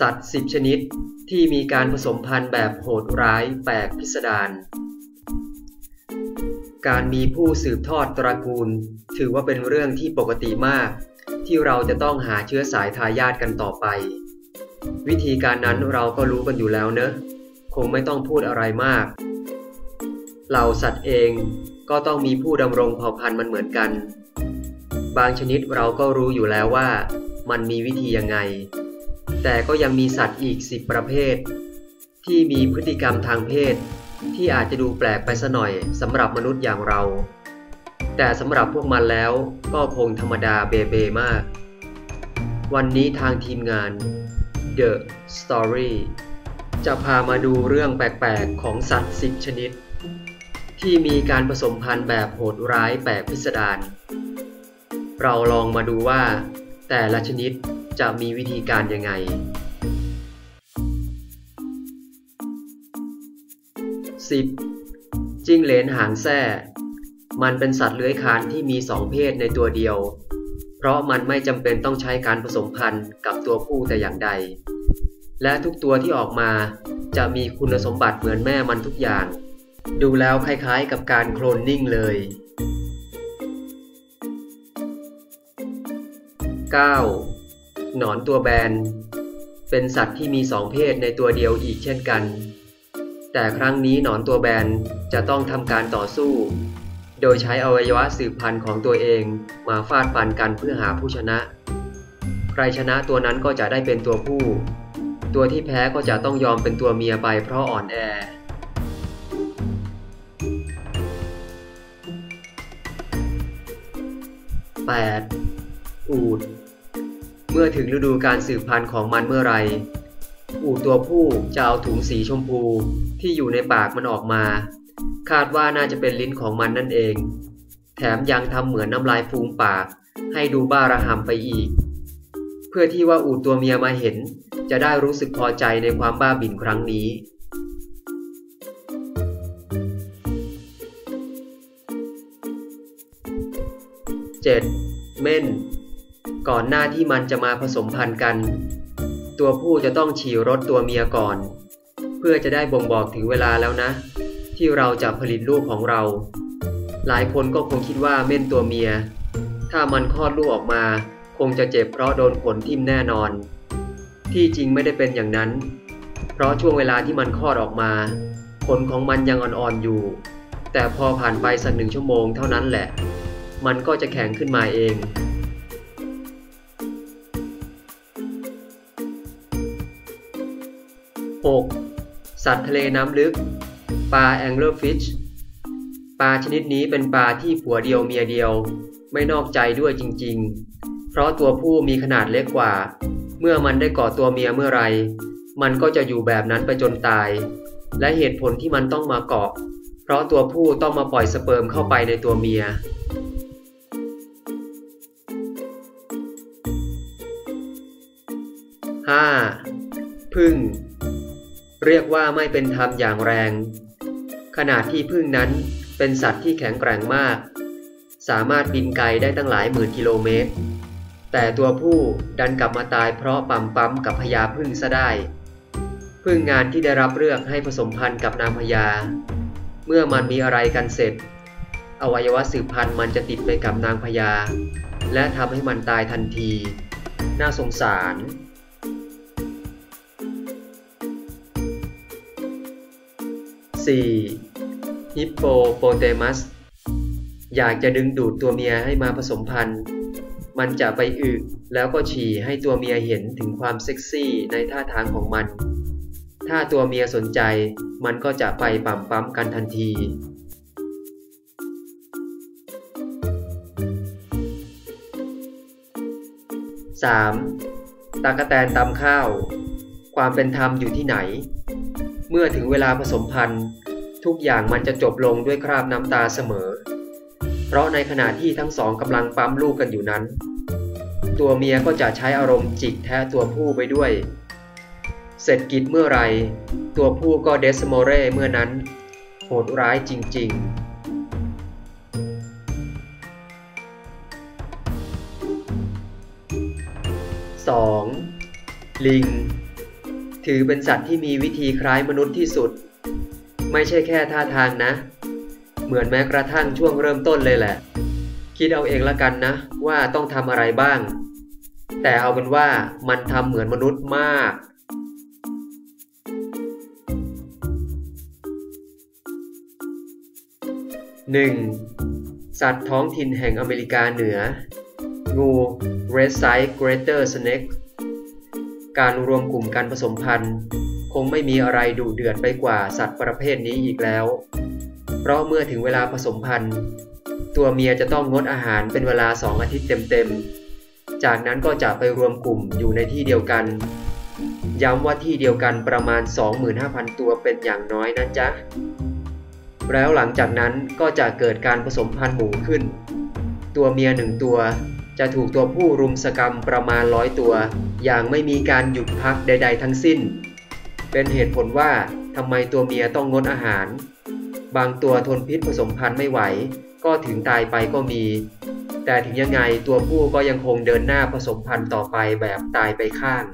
สัตว์สิบชนิดที่มีการผสมพันธุ์แบบโหดร้ายแปลกพิสดาร การมีผู้สืบทอดตระกูล ถือว่าเป็นเรื่องที่ปกติมาก ที่เราจะต้องหาเชื้อสายทายาทกันต่อไป วิธีการนั้นเราก็รู้กันอยู่แล้วเนอะ คงไม่ต้องพูดอะไรมาก เหล่าสัตว์เองก็ต้องมีผู้ดำรงเผ่าพันธุ์มันเหมือนกัน บางชนิดเราก็รู้อยู่แล้วว่า มันมีวิธียังไง แต่ก็ยังมีสัตว์อีกสิบประเภท ที่มีพฤติกรรมทางเพศ ที่อาจจะดูแปลกไปสะหน่อยสำหรับมนุษย์อย่างเรา แต่สำหรับพวกมันแล้วก็คงธรรมดาเบเบมาก วันนี้ทางทีมงาน The Story จะพามาดูเรื่องแปลกๆ ของสัตว์สิบชนิด ที่มีการผสมพันธุ์แบบโหดร้ายแปลกพิสดารเราลองมาดูว่า แต่ละชนิด จะมีวิธีการยังไง 10. จิ้งเหลนหางแส้มันเป็นสัตว์เลื้อยคลานที่มีสองเพศในตัวเดียว เพราะมันไม่จำเป็นต้องใช้การผสมพันธุ์กับตัวผู้แต่อย่างใด และทุกตัวที่ออกมาจะมีคุณสมบัติเหมือนแม่มันทุกอย่าง ดูแล้วคล้ายๆกับการโคลนนิ่งเลย 9. หนอนตัวแบน เป็นสัตว์ที่มีสองเพศในตัวเดียวอีกเช่นกัน แต่ครั้งนี้หนอนตัวแบนจะต้องทำการต่อสู้ โดยใช้อวัยวะสืบพันธุ์ของตัวเองมาฟาดฟันกันเพื่อหาผู้ชนะ ใครชนะตัวนั้นก็จะได้เป็นตัวผู้ ตัวที่แพ้ก็จะต้องยอมเป็นตัวเมียไปเพราะอ่อนแอ 8. อูด เมื่อถึงฤดูการสืบพันธุ์ของมันเมื่อไรอูดตัวผู้จะเอาถุงสีชมพูที่อยู่ในปากมันออกมา คาดว่าน่าจะเป็นลิ้นของมันนั่นเอง แถมยังทำเหมือนน้ำลายฟูมปาก ให้ดูบ้าระหำไปอีก เพื่อที่ว่าอูดตัวเมียมาเห็น จะได้รู้สึกพอใจในความบ้าบิ่นครั้งนี้ 7. เม่น ก่อนหน้าที่มันจะมาผสมพันธุ์กัน ตัวผู้จะต้องฉี่รถตัวเมียก่อน เพื่อจะได้บ่งบอกถึงเวลาแล้วนะ ที่เราจะผลิตลูกของเรา หลายคนก็คงคิดว่าเม่นตัวเมีย ถ้ามันคลอดลูกออกมา คงจะเจ็บเพราะโดนขนทิ่มแน่นอน ที่จริงไม่ได้เป็นอย่างนั้น เพราะช่วงเวลาที่มันคลอดออกมาขนของมันยังอ่อนๆอยู่ แต่พอผ่านไปสักหนึ่งชั่วโมงเท่านั้นแหละ มันก็จะแข็งขึ้นมาเอง 6. สัตว์ทะเลน้ำลึก ปลาแองเกิลฟิชปลาชนิดนี้เป็นปลาที่ผัวเดียวเมียเดียว ไม่นอกใจด้วยจริงๆ เพราะตัวผู้มีขนาดเล็กกว่า เมื่อมันได้กอดตัวเมียเมื่อไร มันก็จะอยู่แบบนั้นไปจนตาย และเหตุผลที่มันต้องมาเกาะ เพราะตัวผู้ต้องมาปล่อยสเปิร์มเข้าไปในตัวเมีย 5. พึ่ง เรียกว่าไม่เป็นธรรมอย่างแรง ขนาดที่พึ่งนั้นเป็นสัตว์ที่แข็งแกร่งมาก สามารถบินไกลได้ตั้งหลายหมื่นกิโลเมตร แต่ตัวผู้ดันกลับมาตายเพราะปั๊มปั๊มกับพญาพึ่งซะได้ พึ่งงานที่ได้รับเลือกให้ผสมพันธุ์กับนางพญา เมื่อมันมีอะไรกันเสร็จ อวัยวะสืบพันธุ์มันจะติดไปกับนางพญา และทำให้มันตายทันที น่าสงสาร 4. ฮิปโปโปเตมัส อยากจะดึงดูดตัวเมียให้มาผสมพันธุ์ มันจะไปอึแล้วก็ฉี่ให้ตัวเมียเห็นถึงความเซ็กซี่ในท่าทางของมัน ถ้าตัวเมียสนใจมันก็จะไปปั๊มปั๊มกันทันที 3. ตากแตนตำข้าว ความเป็นธรรมอยู่ที่ไหน เมื่อถึงเวลาผสมพันธุ์ ทุกอย่างมันจะจบลงด้วยคราบน้ำตาเสมอ เพราะในขณะที่ทั้งสองกำลังปั๊มลูกกันอยู่นั้น ตัวเมียก็จะใช้อารมณ์จิกแทะตัวผู้ไปด้วย เสร็จกิจเมื่อไร ตัวผู้ก็เดสโมเร่เมื่อนั้น โหดร้ายจริง ๆ 2. ลิง ถือเป็นสัตว์ที่มีวิธีคล้ายมนุษย์ที่สุด ไม่ใช่แค่ท่าทางนะ เหมือนแม้กระทั่งช่วงเริ่มต้นเลยแหละ คิดเอาเองละกันนะ ว่าต้องทำอะไรบ้าง แต่เอาเป็นว่ามันทำเหมือนมนุษย์มาก 1. สัตว์ท้องถิ่นแห่งอเมริกาเหนือ งู Red Side Greater Snake การรวมกลุ่มการผสมพันธุ์ คงไม่มีอะไรดุเดือดไปกว่าสัตว์ประเภทนี้อีกแล้ว เพราะเมื่อถึงเวลาผสมพันธุ์ ตัวเมียจะต้องงดอาหารเป็นเวลาสองอาทิตย์เต็มๆ จากนั้นก็จะไปรวมกลุ่มอยู่ในที่เดียวกัน ย้ำว่าที่เดียวกันประมาณ 25,000 ตัวเป็นอย่างน้อยนะจ๊ะ แล้วหลังจากนั้นก็จะเกิดการผสมพันธุ์หมู่ขึ้น ตัวเมียหนึ่งตัวจะถูกตัวผู้รุมสกรรมประมาณร้อยตัว อย่างไม่มีการหยุดพักใด ๆ ทั้งสิ้น เป็นเหตุผลว่าทำไมตัวเมียต้องงดอาหาร บางตัวทนพิษผสมพันธุ์ไม่ไหว ก็ถึงตายไปก็มี แต่ถึงยังไงตัวผู้ก็ยังคงเดินหน้าผสมพันธุ์ต่อไปแบบตายไปข้าง